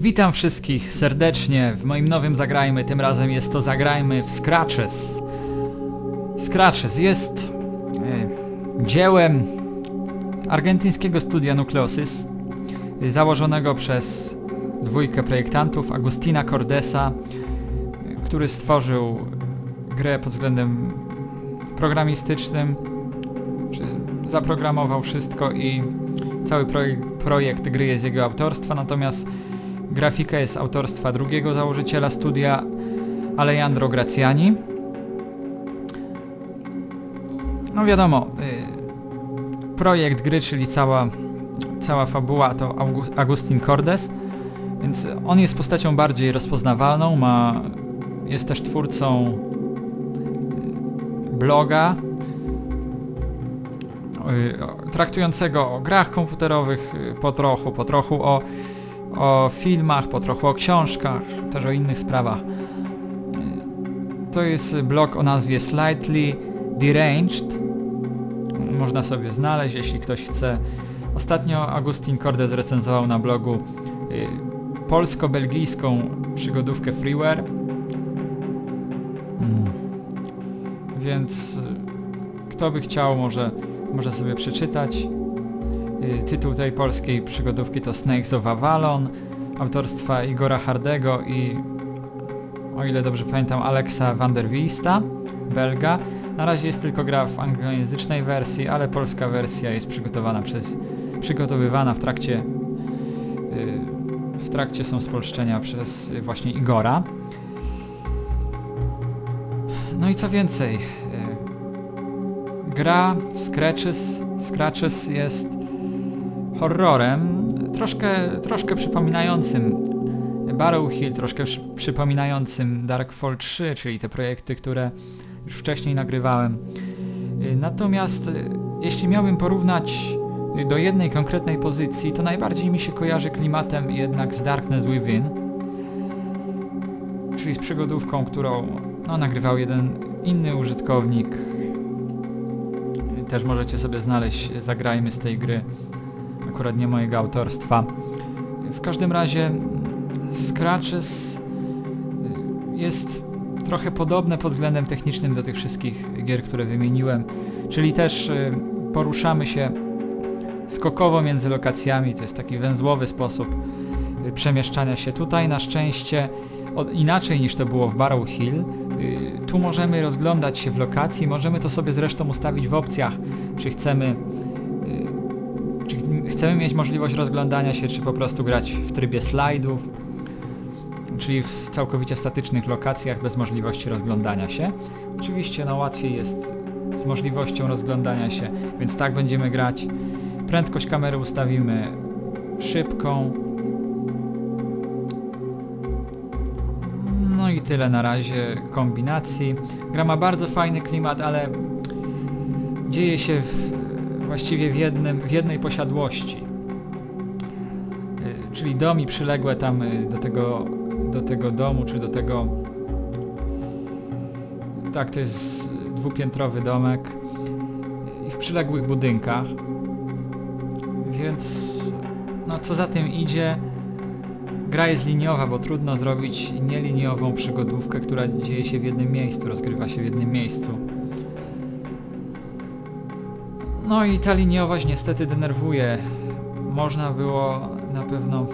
Witam wszystkich serdecznie w moim nowym Zagrajmy. Tym razem jest to Zagrajmy w Scratches. Scratches jest e, dziełem argentyńskiego studia Nucleosys, e, założonego przez dwójkę projektantów, Agustina Cordesa, e, który stworzył grę pod względem programistycznym, zaprogramował wszystko i cały projekt, projekt gry jest jego autorstwa, natomiast grafika jest autorstwa drugiego założyciela studia, Alejandro Graziani. No wiadomo, y, projekt gry, czyli cała, cała fabuła to Agustin Cordes, więc on jest postacią bardziej rozpoznawalną, ma, jest też twórcą y, bloga, y, traktującego o grach komputerowych po trochu, po trochu o, o filmach, po trochu o książkach, też o innych sprawach. To jest blog o nazwie Slightly Deranged. Można sobie znaleźć, jeśli ktoś chce. Ostatnio Agustin Cordes recenzował na blogu y, polsko-belgijską przygodówkę Freeware. Mm. Więc y, kto by chciał, może, może sobie przeczytać. Y, Tytuł tej polskiej przygodówki to Snakes of Avalon, autorstwa Igora Hardego i o ile dobrze pamiętam Alexa van der Wiesta, Belga. Na razie jest tylko gra w anglojęzycznej wersji, ale polska wersja jest przygotowana przez, przygotowywana w trakcie y, w trakcie są spolszczenia przez właśnie Igora. No i co więcej, y, gra Scratches, Scratches jest horrorem, troszkę, troszkę przypominającym Barrow Hill, troszkę przy- przypominającym Darkfall 3, czyli te projekty, które już wcześniej nagrywałem. Natomiast y, jeśli miałbym porównać do jednej konkretnej pozycji, to najbardziej mi się kojarzy klimatem jednak z Darkness Within, czyli z przygodówką, którą no, nagrywał jeden inny użytkownik. Też możecie sobie znaleźć, zagrajmy z tej gry, akurat nie mojego autorstwa. W każdym razie Scratches y, jest trochę podobne pod względem technicznym do tych wszystkich gier, które wymieniłem, czyli też y, poruszamy się skokowo między lokacjami, to jest taki węzłowy sposób y, przemieszczania się. Tutaj na szczęście inaczej niż to było w Barrow Hill, tu możemy rozglądać się w lokacji, możemy to sobie zresztą ustawić w opcjach, czy chcemy chcemy mieć możliwość rozglądania się, czy po prostu grać w trybie slajdów, czyli w całkowicie statycznych lokacjach bez możliwości rozglądania się. Oczywiście no łatwiej jest z możliwością rozglądania się, więc tak będziemy grać. Prędkość kamery ustawimy szybką. No i tyle na razie kombinacji. Gra ma bardzo fajny klimat, ale dzieje się w, właściwie w, jednym, w jednej posiadłości. Y, Czyli dom i przyległe tam y, do tego, do tego domu, czy do tego... Tak, to jest dwupiętrowy domek i w przyległych budynkach. Więc no co za tym idzie, gra jest liniowa, bo trudno zrobić nieliniową przygodówkę, która dzieje się w jednym miejscu, rozgrywa się w jednym miejscu. No i ta liniowość niestety denerwuje. Można było na pewno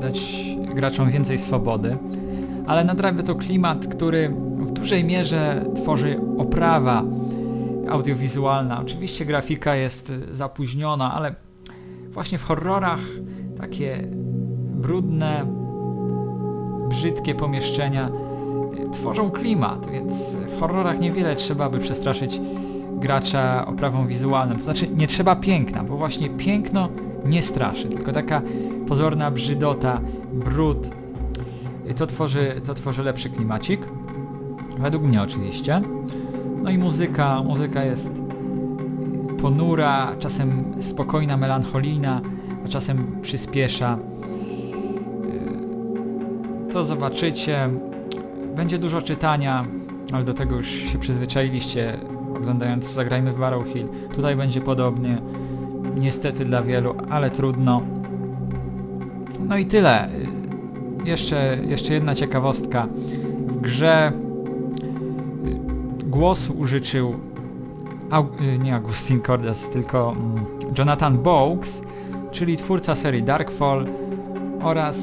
dać graczom więcej swobody, ale nadrabia to klimat, który w dużej mierze tworzy oprawa audiowizualna. Oczywiście grafika jest zapóźniona, ale właśnie w horrorach takie brudne, brzydkie pomieszczenia tworzą klimat, więc w horrorach niewiele trzeba by przestraszyć gracza oprawą wizualną. To znaczy nie trzeba piękna, bo właśnie piękno nie straszy, tylko taka pozorna brzydota, brud, to tworzy, to tworzy lepszy klimacik. Według mnie oczywiście. No i muzyka, muzyka jest ponura, czasem spokojna, melancholijna, a czasem przyspiesza. Yy, To zobaczycie. Będzie dużo czytania, ale do tego już się przyzwyczailiście oglądając Zagrajmy w Barrow Hill. Tutaj będzie podobnie. Niestety dla wielu, ale trudno. No i tyle. jeszcze, jeszcze jedna ciekawostka. W grze y, głos użyczył Aug y, nie Augustin Cordes, tylko mm, Jonathan Bowes, czyli twórca serii Darkfall oraz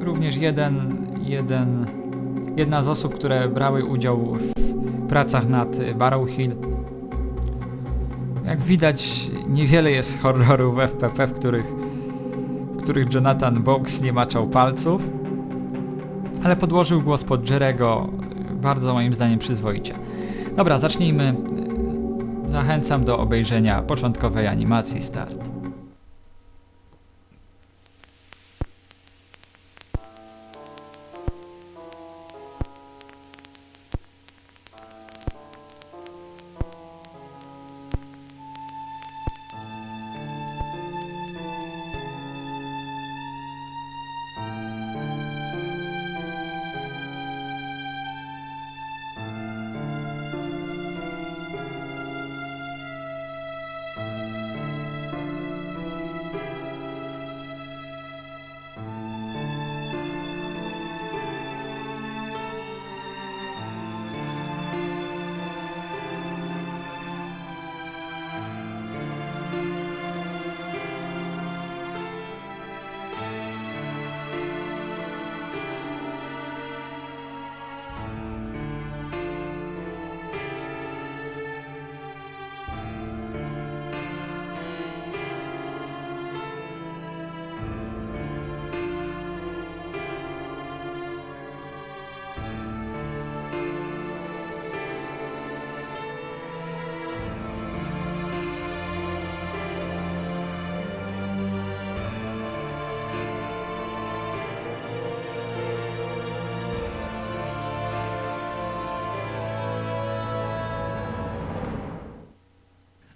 również jeden, jeden, jedna z osób, które brały udział w pracach nad Barrow Hill. Jak widać, niewiele jest horrorów FPP, w których, w których Jonathan Bowes nie maczał palców, ale podłożył głos pod Jerego bardzo moim zdaniem przyzwoicie. Dobra, zacznijmy. Zachęcam do obejrzenia początkowej animacji Start.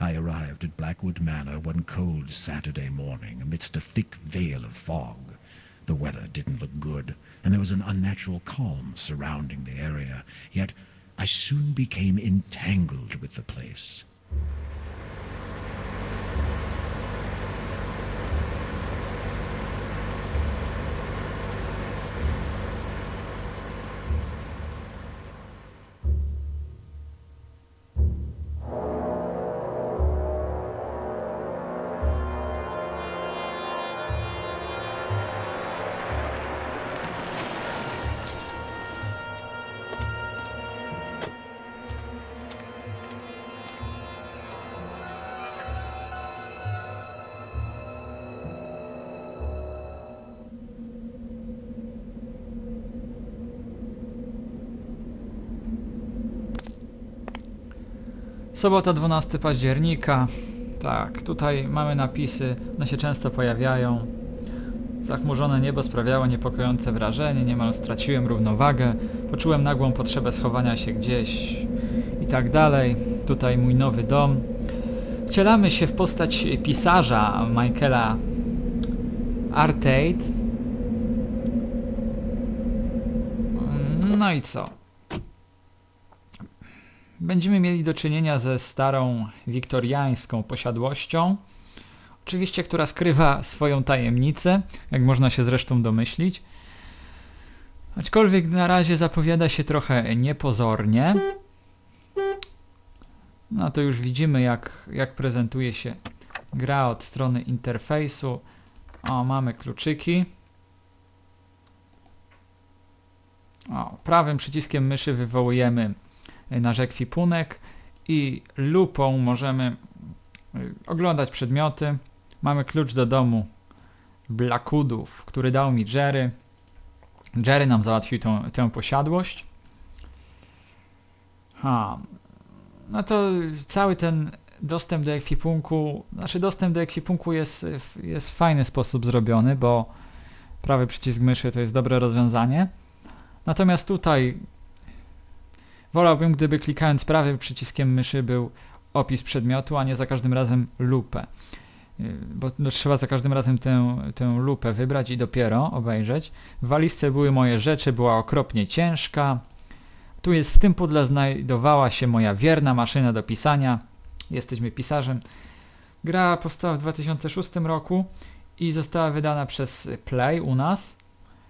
I arrived at Blackwood Manor one cold Saturday morning amidst a thick veil of fog. The weather didn't look good, and there was an unnatural calm surrounding the area, yet I soon became entangled with the place. Sobota 12 października. Tak, tutaj mamy napisy, one się często pojawiają. Zachmurzone niebo sprawiało niepokojące wrażenie, niemal straciłem równowagę, poczułem nagłą potrzebę schowania się gdzieś i tak dalej. Tutaj mój nowy dom. Wcielamy się w postać pisarza Michaela Artate. No i co? Będziemy mieli do czynienia ze starą wiktoriańską posiadłością, oczywiście, która skrywa swoją tajemnicę, jak można się zresztą domyślić. Aczkolwiek na razie zapowiada się trochę niepozornie. No to już widzimy jak, jak prezentuje się gra od strony interfejsu. O, mamy kluczyki. O, prawym przyciskiem myszy wywołujemy nasz ekwipunek i lupą możemy y, oglądać przedmioty. Mamy klucz do domu Blackwoodów, który dał mi Jerry. Jerry nam załatwił tą, tę posiadłość. Ha. No to cały ten dostęp do ekwipunku, znaczy dostęp do ekwipunku jest, jest w fajny sposób zrobiony, bo prawy przycisk myszy to jest dobre rozwiązanie. Natomiast tutaj Wolałbym, gdyby klikając prawym przyciskiem myszy był opis przedmiotu, a nie za każdym razem lupę. Y, bo no, trzeba za każdym razem tę, tę lupę wybrać i dopiero obejrzeć. W walizce były moje rzeczy, była okropnie ciężka. Tu jest w tym pudle znajdowała się moja wierna maszyna do pisania. Jesteśmy pisarzem. Gra powstała w 2006 roku i została wydana przez Play u nas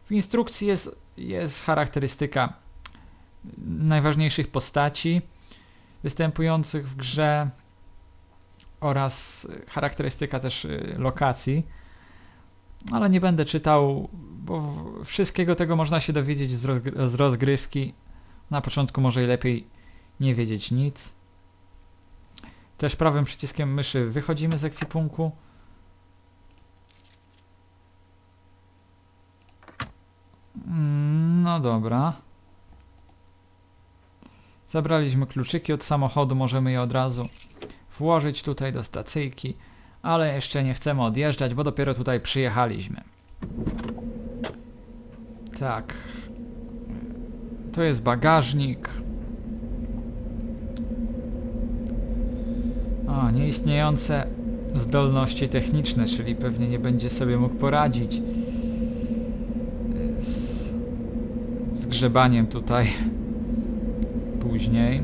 W instrukcji jest, jest charakterystyka najważniejszych postaci występujących w grze oraz charakterystyka też y, lokacji. Ale nie będę czytał, bo wszystkiego tego można się dowiedzieć z, rozgry- z rozgrywki. Na początku może lepiej nie wiedzieć nic. Też prawym przyciskiem myszy wychodzimy z ekwipunku. Mm, No dobra. Zabraliśmy kluczyki od samochodu, możemy je od razu włożyć tutaj do stacyjki, ale jeszcze nie chcemy odjeżdżać, bo dopiero tutaj przyjechaliśmy. Tak. To jest bagażnik. O, nieistniejące zdolności techniczne, czyli pewnie nie będzie sobie mógł poradzić z, z grzebaniem tutaj później.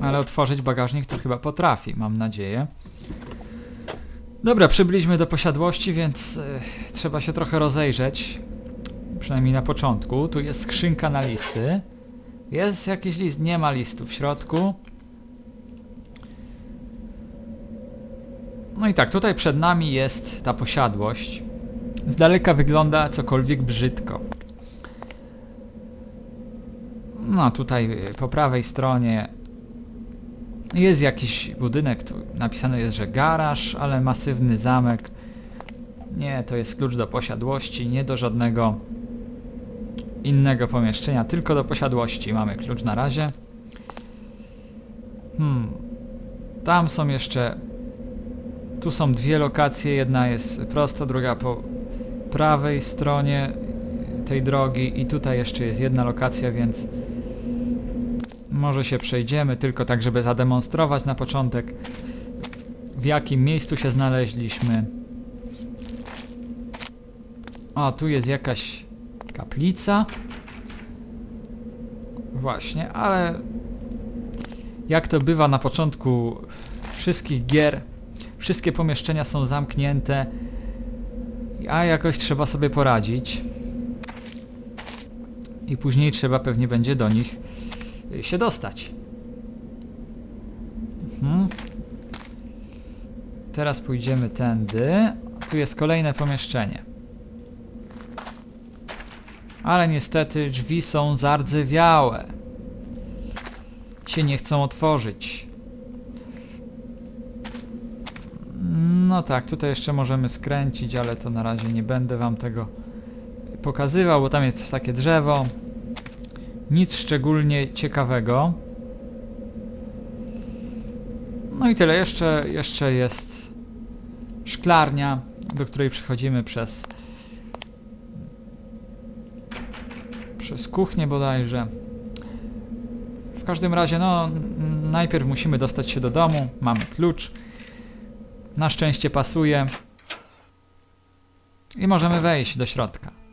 Ale otworzyć bagażnik to chyba potrafi, mam nadzieję. Dobra, przybyliśmy do posiadłości, więc y, trzeba się trochę rozejrzeć. Przynajmniej na początku. Tu jest skrzynka na listy. Jest jakiś list, nie ma listu w środku. No i tak, tutaj przed nami jest ta posiadłość. Z daleka wygląda cokolwiek brzydko. No tutaj y, po prawej stronie jest jakiś budynek, tu napisane jest, że garaż, ale masywny zamek. Nie, to jest klucz do posiadłości, nie do żadnego innego pomieszczenia, tylko do posiadłości mamy klucz na razie. Hmm. Tam są jeszcze... Tu są dwie lokacje, jedna jest prosto, druga po prawej stronie tej drogi i tutaj jeszcze jest jedna lokacja, więc może się przejdziemy tylko tak, żeby zademonstrować na początek w jakim miejscu się znaleźliśmy. O, tu jest jakaś kaplica. Właśnie, ale jak to bywa na początku wszystkich gier, wszystkie pomieszczenia są zamknięte, a jakoś trzeba sobie poradzić. I później trzeba pewnie będzie do nich się dostać. Mhm. Teraz pójdziemy tędy. Tu jest kolejne pomieszczenie. Ale niestety drzwi są zardzewiałe. Się nie chcą otworzyć. No tak, tutaj jeszcze możemy skręcić, ale to na razie nie będę wam tego pokazywał, bo tam jest takie drzewo. Nic szczególnie ciekawego. No i tyle. Jeszcze, jeszcze jest szklarnia, do której przychodzimy przez przez kuchnię bodajże. W każdym razie, no, najpierw musimy dostać się do domu. Mamy klucz. Na szczęście pasuje. I możemy wejść do środka.